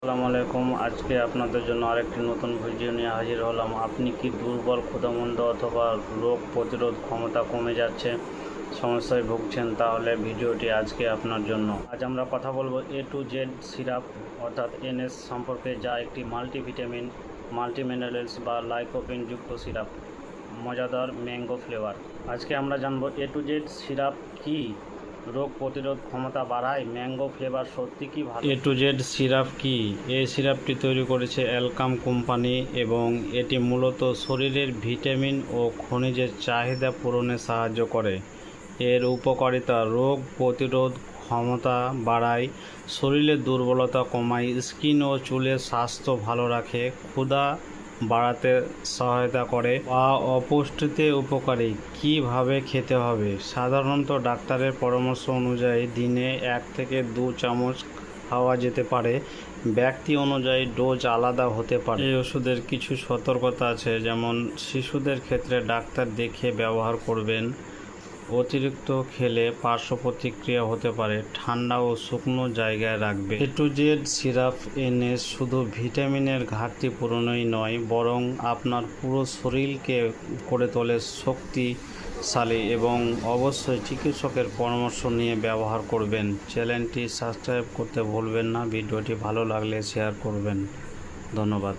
আসসালামু আলাইকুম। আজকে আপনাদের জন্য আরেকটি নতুন ভিডিও নিয়ে হাজির হলাম। আপনি কি দুর্বল ক্ষুদামন্দ অথবা রোগ প্রতিরোধ ক্ষমতা কমে যাচ্ছে, সমস্যায় ভুগছেন, তাহলে ভিডিওটি আজকে আপনার জন্য। আজ আমরা কথা বলব এ টু জেড সিরাপ, অর্থাৎ এনএস সম্পর্কে, যা একটি মাল্টিভিটামিন, মাল্টিমিনারেলস বা লাইকোপিন যুক্ত সিরাপ। মজাদার ম্যাঙ্গো ফ্লেভার। আজকে আমরা জানব এ টু জেড সিরাপ কি? রোগ প্রতিরোধ ক্ষমতা বাড়ায়, ম্যাঙ্গো ফ্লেভার সত্যি কি ভালো? এ টু জেড সিরাপ কি? এই সিরাপটি তৈরি করেছে অ্যালকাম কোম্পানি এবং এটি মূলত শরীরের ভিটামিন ও খনিজের চাহিদা পূরণে সাহায্য করে। এর উপকারিতা রোগ প্রতিরোধ ক্ষমতা বাড়ায় শরীরের দুর্বলতা কমায়, স্কিন ও চুলের স্বাস্থ্য ভালো রাখে, ক্ষুধা বাড়াতে সহায়তা করে বা অপুষ্টিতে উপকারী। কীভাবে খেতে হবে? সাধারণত ডাক্তারের পরামর্শ অনুযায়ী দিনে এক থেকে দু চামচ খাওয়া যেতে পারে। ব্যক্তি অনুযায়ী ডোজ আলাদা হতে পারে। এই ওষুধের কিছু সতর্কতা আছে, যেমন শিশুদের ক্ষেত্রে ডাক্তার দেখে ব্যবহার করবেন। অতিরিক্ত খেলে পার্শ্ব প্রতিক্রিয়া হতে পারে। ঠান্ডা ও শুকনো জায়গায় রাখবে। এ টু জেড সিরাপ এনে শুধু ভিটামিনের ঘাটতি পূরণই নয়, বরং আপনার পুরো শরীরকে করে তোলে শক্তিশালী এবং অবশ্যই চিকিৎসকের পরামর্শ নিয়ে ব্যবহার করবেন। চ্যানেলটি সাবস্ক্রাইব করতে ভুলবেন না। ভিডিওটি ভালো লাগলে শেয়ার করবেন। ধন্যবাদ।